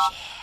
Yeah.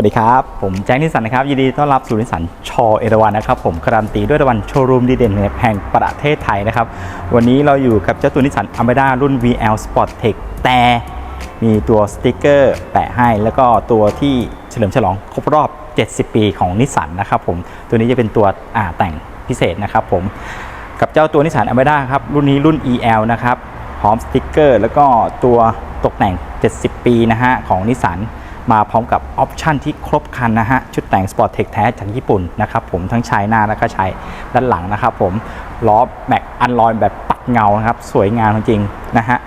วัสดีครับ ผมแจ็คนิสสันนะครับ ยินดีต้อนรับสู่นิสสันชอเอราวันนะครับ ผมการันตีด้วยรางวัลโชว์รูมดีเด่นแห่งประเทศไทยนะครับ วันนี้เราอยู่กับเจ้าตัวนิสสันอเมร่ารุ่น VL Sport Tech แต่มีตัวสติกเกอร์แปะให้ แล้วก็ตัวที่เฉลิมฉลองครบรอบ 70 ปีของนิสสันนะครับผมตัวนี้จะเป็นตัวอ่าแต่งพิเศษนะครับผมกับเจ้าตัวนิสสันอเมร่าครับรุ่นนี้รุ่น EL นะครับพร้อมสติกเกอร์ แล้วก็ตัวตกแต่ง 70 ปีนะฮะของนิสสัน มาพร้อมกับออปชันที่ครบครันนะฮะ ชุดแต่ง Sport Tech แท้จากญี่ปุ่นนะครับผมทั้งชายหน้าแล้วก็ชายด้านหลังนะครับผมล้อแม็กอันลอยแบบปัดเงานะครับ สวยงามจริงๆนะฮะ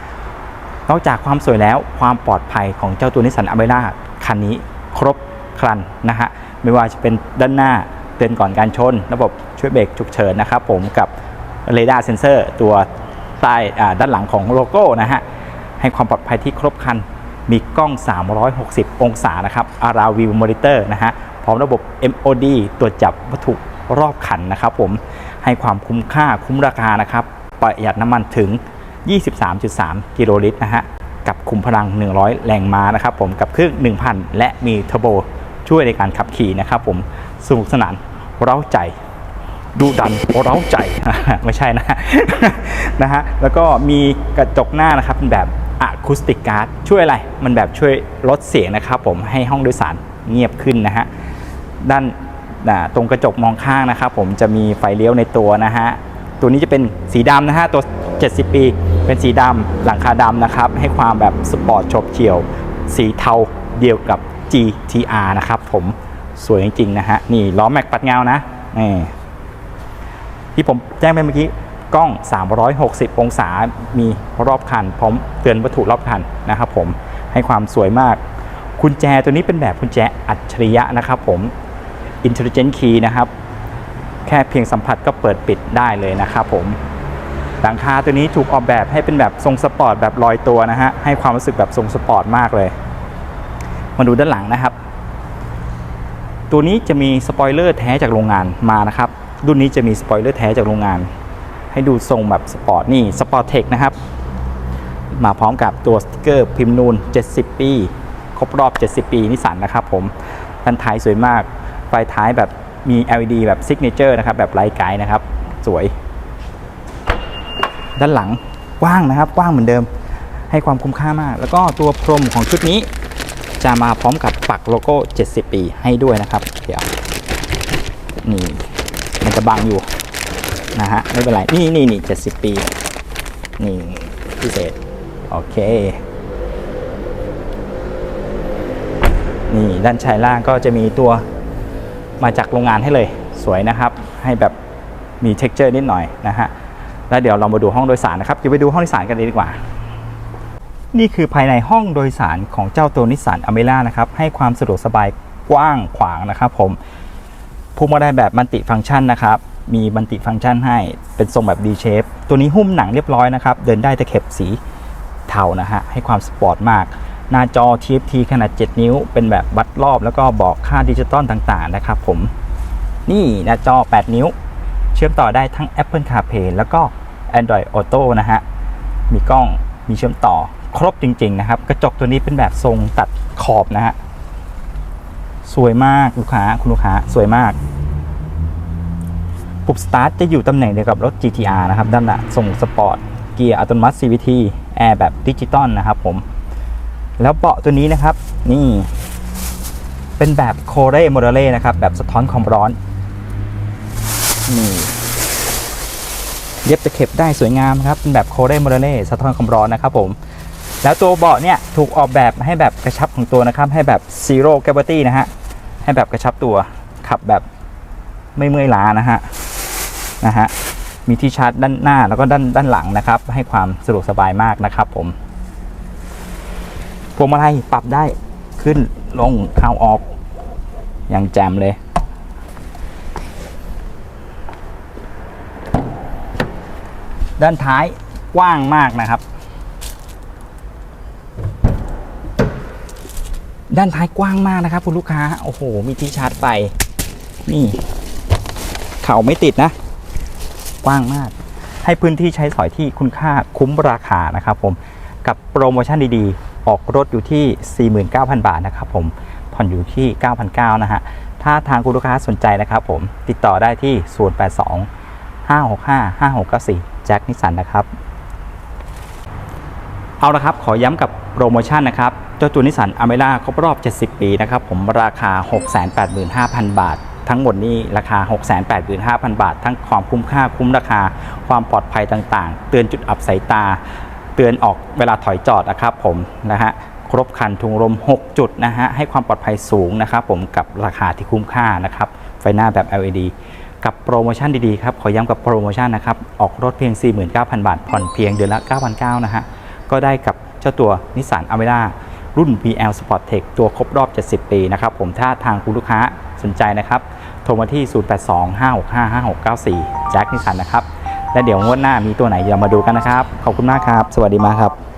นอกจากความสวยแล้วความปลอดภัยของเจ้าตัวนิสสันอเมร่าคันนี้ครบครันนะฮะไม่ว่าจะเป็นด้านหน้าเตือนก่อนการชน ระบบช่วยเบรกฉุกเฉินนะครับผมกับเรดาร์เซนเซอร์ตัวใต้อ่าด้านหลังของโลโก้นะฮะให้ความปลอดภัยที่ครบครัน มีกล้อง 360 องศานะครับ Around View Monitor นะฮะพร้อมระบบ MOD ตรวจจับวัตถุรอบคันนะครับผมให้ความคุ้มค่าคุ้มราคานะครับประหยัดน้ำมันถึง 23.3 กิโลลิตรนะฮะกับคุมพลัง 100 แรงม้านะครับผมกับเครื่อง 1,000 และมีเทอร์โบช่วยในการขับขี่นะครับผมสนุกสนานเร้าใจดูดันเร้าใจ ไม่ใช่นะนะฮะแล้วก็มีกระจกหน้านะครับเป็นแบบ อะคูสติกการ์ดช่วยอะไร มันแบบช่วยลดเสียงนะครับผมให้ห้องโดยสารเงียบขึ้นนะฮะ ด้านตรงกระจกมองข้างนะครับผมจะมีไฟเลี้ยวในตัวนะฮะ ตัวนี้จะเป็นสีดำนะฮะ ตัว 70 ปี เป็นสีดำหลังคาดำนะครับ ให้ความแบบสปอร์ตโฉบเฉียว สีเทาเดียวกับ GTR นะครับผมสวยจริงๆนะฮะ นี่ล้อแม็กปัดเงานะนี่ที่ผมแจ้งไปเมื่อกี้ กล้อง 360 องศา มีรอบคันพร้อมเตือนวัตถุรอบคันนะครับผม ให้ความสวยมาก กุญแจตัวนี้เป็นแบบกุญแจอัจฉริยะนะครับผม Intelligent Key นะครับ แค่เพียงสัมผัสก็เปิดปิดได้เลยนะครับผม หลังคาตัวนี้ถูกออกแบบให้เป็นแบบทรงสปอร์ตแบบลอยตัวนะฮะ ให้ความรู้สึกแบบทรงสปอร์ตมากเลย มาดูด้านหลังนะครับ ตัวนี้จะมีสปอยเลอร์แท้จากโรงงานมานะครับ รุ่นนี้จะมีสปอยเลอร์แท้จากโรงงาน ให้ดูทรงแบบสปอร์ตนี่สปอร์ตเทคนะครับ มาพร้อมกับตัวสติกเกอร์พิมพ์นูน 70 ปี ครบรอบ 70 ปีนิสันนะครับผมด้านท้ายสวยมาก ไฟท้ายแบบมี LED แบบซิกเนเจอร์นะครับ แบบไลท์ไกด์นะครับ สวย ด้านหลังกว้างนะครับกว้างเหมือนเดิม ให้ความคุ้มค่ามาก แล้วก็ตัวพรมของชุดนี้ จะมาพร้อมกับปักโลโก้ 70 ปีให้ด้วยนะครับ เดี๋ยวนี่มันจะบังอยู่ นะฮะ ไม่เป็นไร นี่นี่นี่เจ็ดสิบปี นี่ พิเศษ โอเค นี่ ด้านชายล่างก็จะมีตัวมาจากโรงงานให้เลย สวยนะครับ ให้แบบมี t e x t อร์นิดหน่อยนะฮะ แล้วเดี๋ยวเรามาดูห้องโดยสารนะครับเดี๋ยวไปดูห้องโดยสารกันเลยดีกว่า นี่คือภายในห้องโดยสารของเจ้าตัวนิสสันอเมร่านะครับ ให้ความสะดวกสบายกว้างขวางนะครับผมพวงมาลัยแบบมัลติฟังก์ชันนะครับ มีมัลติฟังก์ชันให้เป็นทรงแบบ D shape ตัวนี้หุ้มหนังเรียบร้อยนะครับ เดินได้แตะเข็บสีเทานะฮะ ให้ความสปอร์ตมาก หน้าจอ TFT ขนาด 7 นิ้ว เป็นแบบวัดรอบแล้วก็บอกค่าดิจิตอลต่างๆ นะครับผม นี่หน้าจอ 8 นิ้ว เชื่อมต่อได้ทั้ง Apple CarPlay แล้วก็ Android Auto นะฮะ มีกล้องมีเชื่อมต่อครบจริง ๆ นะครับ กระจกตัวนี้เป็นแบบทรงตัดขอบนะฮะสวยมากลูกค้าคุณลูกค้าสวยมาก ปุ่มสตาร์ทจะอยู่ตำแหน่งเดียวกับรถ GTR นะครับ ด้านหน้าทรงสปอร์ต เกียร์อัตโนมัติ CVT แอร์แบบดิจิตอลนะครับผม แล้วเบาะตัวนี้นะครับ นี่เป็นแบบโคเรโมเดเล่นะครับ แบบสะท้อนความร้อน นี่ เย็บตะเข็บได้สวยงามครับ เป็นแบบโคเรโมเดเล่สะท้อนความร้อนนะครับผม แล้วตัวเบาะเนี่ยถูกออกแบบให้แบบกระชับของตัวนะครับ ให้แบบ zero gravity นะฮะ ให้แบบกระชับตัว ขับแบบไม่เมื่อยล้านะฮะ นะฮะมีที่ชาร์จด้านหน้าแล้วก็ด้านด้านหลังนะครับ ให้ความสะดวกสบายมากนะครับ ผมพวงมาลัยปรับได้ขึ้นลงเข้าออกอย่างแจ่มเลยด้านท้ายกว้างมากนะครับ ด้านท้ายกว้างมากนะครับ คุณลูกค้า โอ้โห มีที่ชาร์จไฟ นี่ เข่าไม่ติดนะ กว้างมาก ให้พื้นที่ใช้สอยที่คุณค่าคุ้มราคานะครับผมกับโปรโมชั่นดีๆ ออกรถอยู่ที่ 49,000 บาทนะครับผมผ่อนอยู่ที่ 9,900นะฮะถ้าทางคุณลูกค้าสนใจนะครับผมติดต่อได้ที่ 082 565 5694 แจ็คนิสันนะครับ เอาละครับขอย้ำกับโปรโมชั่นนะครับ เจ้าตัวนิสสันอเมร่าครบรอบ 70 ปีนะครับผมราคา 685,000 บาท ทั้งหมดนี้ราคา 685,000 บาท ทั้งความคุ้มค่าคุ้มราคา ความปลอดภัยต่างๆ เตือนจุดอับสายตา เตือนออกเวลาถอยจอดนะครับผมนะฮะครบคันทุงลม 6 จุดนะฮะให้ความปลอดภัยสูงนะครับผมกับราคาที่คุ้มค่านะครับไฟหน้าแบบ LED กับโปรโมชั่นดีๆครับ ขอย้ำกับโปรโมชั่นนะครับ ออกรถเพียง 49,000 บาท ผ่อนเพียงเดือนละ 9,900 นะฮะ ก็ได้กับเจ้าตัวนิสสันอเมร่า รุ่น VL Sporttech ตัวครบรอบ 70 ปีนะครับผมถ้าทางคุณลูกค้าสนใจนะครับ โทรมาที่ 0825655694 แจ็คนิสันนะครับ และเดี๋ยวงวดหน้ามีตัวไหนเดี๋ยวมาดูกันนะครับ ขอบคุณมากครับ สวัสดีมากครับ